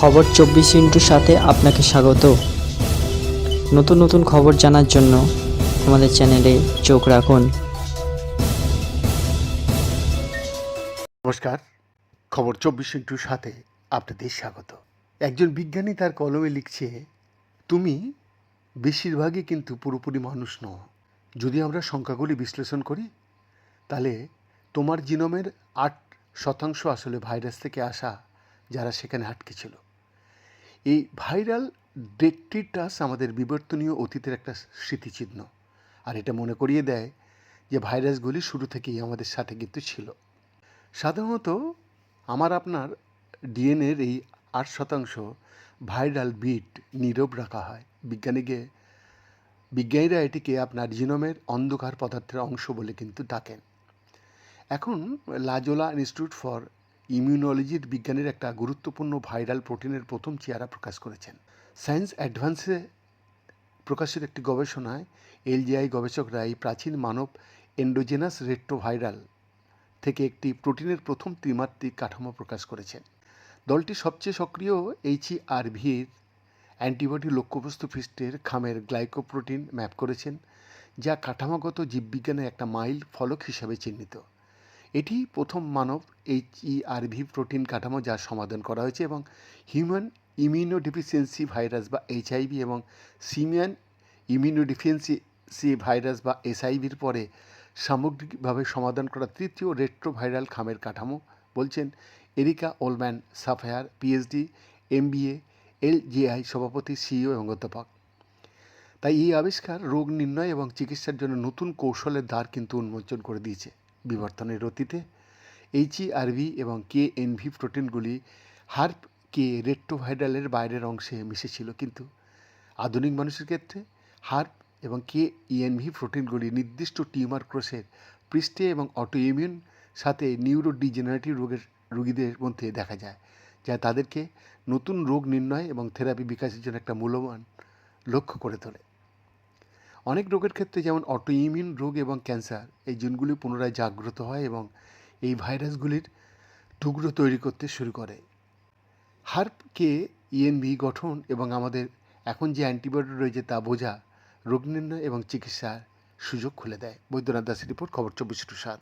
খবর চব্বিশ ইন্টুর সাথে আপনাকে স্বাগত। নতুন নতুন খবর জানার জন্য আমাদের চ্যানেলে চোখ রাখুন। নমস্কার, খবর চব্বিশ ইন্টুর সাথে আপনাদের স্বাগত। একজন বিজ্ঞানী তার কলমে লিখছে, তুমি বেশিরভাগই কিন্তু পুরোপুরি মানুষ নও। যদি আমরা সংখ্যাগুলি বিশ্লেষণ করি, তাহলে তোমার জিনোমের আট শতাংশ আসলে ভাইরাস থেকে আসা যারা সেখানে আটকে ছিল। এই ভাইরাল ডেকটিটাস আমাদের বিবর্তনীয় অতীতের একটা স্মৃতিচিহ্ন। আর এটা মনে করিয়ে দেয় যে ভাইরাসগুলি শুরু থেকেই আমাদের সাথে কিন্তু ছিল। সাধারণত আমার আপনার ডিএনএর এই আট শতাংশ ভাইরাল বিট নীরব রাখা হয়। বিজ্ঞানীকে বিজ্ঞানীরা এটিকে আপনার জিনোমের অন্ধকার পদার্থের অংশ বলে কিন্তু ডাকেন। এখন লাজোলা ইনস্টিটিউট ফর ইমিউনোলজির বিজ্ঞানের একটা গুরুত্বপূর্ণ ভাইরাল প্রোটিনের প্রথম চেহারা প্রকাশ করেছেন। সায়েন্স অ্যাডভান্সে প্রকাশিত একটি গবেষণায় এলজিআই গবেষকরা এই প্রাচীন মানব এন্ডোজেনাস রেট্রোভাইরাল থেকে একটি প্রোটিনের প্রথম ত্রিমাত্রিক কাঠামো প্রকাশ করেছেন। দলটি সবচেয়ে সক্রিয় এইচইআরভির অ্যান্টিবডি লক্ষ্যবস্তু ফিস্টের খামের গ্লাইকোপ্রোটিন ম্যাপ করেছেন, যা কাঠামোগত জীববিজ্ঞানের একটা মাইল ফলক হিসাবে চিহ্নিত। এটি প্রথম মানব এইচইআরভি প্রোটিন কাঠামো যার সমাধান করা হয়েছে এবং হিউম্যান ইমিউনোডিফিসিয়েন্সি ভাইরাস বা এইচআইভি এবং সিমিয়ান ইমিউনোডিফিসিয়েন্সি ভাইরাস বা এসআইভির পরে সামগ্রিকভাবে সমাধান করা তৃতীয় রেট্রোভাইরাল খামের কাঠামো বলছেন Erica Ollmann Saphire PhD MBA LGI সভাপতি সিইও এবং অধ্যাপক। তাই এই আবিষ্কার রোগ নির্ণয় এবং চিকিৎসার জন্য নতুন কৌশলের দ্বার কিন্তু উন্মোচন করে দিয়েছে। বিবর্তনের অতীতে এইচইআরভি এবং কে এনভি প্রোটিনগুলি হার্প কে রেট্রোভাইরালের বাইরের অংশে মিশেছিল, কিন্তু আধুনিক মানুষের ক্ষেত্রে হার্প এবং কে ইএনভি প্রোটিনগুলি নির্দিষ্ট টিউমার ক্রোসের পৃষ্ঠে এবং অটো ইমিউন সাথে নিউরো ডিজেনারেটিভ রোগের রোগীদের মধ্যে দেখা যায়, যা তাদেরকে নতুন রোগ নির্ণয় এবং থেরাপি বিকাশের জন্য একটা মূল্যবান লক্ষ্য করে তোলে। অনেক রোগের ক্ষেত্রে যেমন অটো ইমিউন রোগ এবং ক্যান্সার এই জিনগুলি পুনরায় জাগ্রত হয় এবং এই ভাইরাসগুলির টুকরো তৈরি করতে শুরু করে। হার্পকে ইএনভি গঠন এবং আমাদের এখন যে অ্যান্টিবায়োটিক রয়েছে তা বোঝা, রোগ নির্ণয় এবং চিকিৎসার সুযোগ খুলে দেয়। বৈদ্যনাথ দাসের রিপোর্ট, খবর চব্বিশ টু সাত।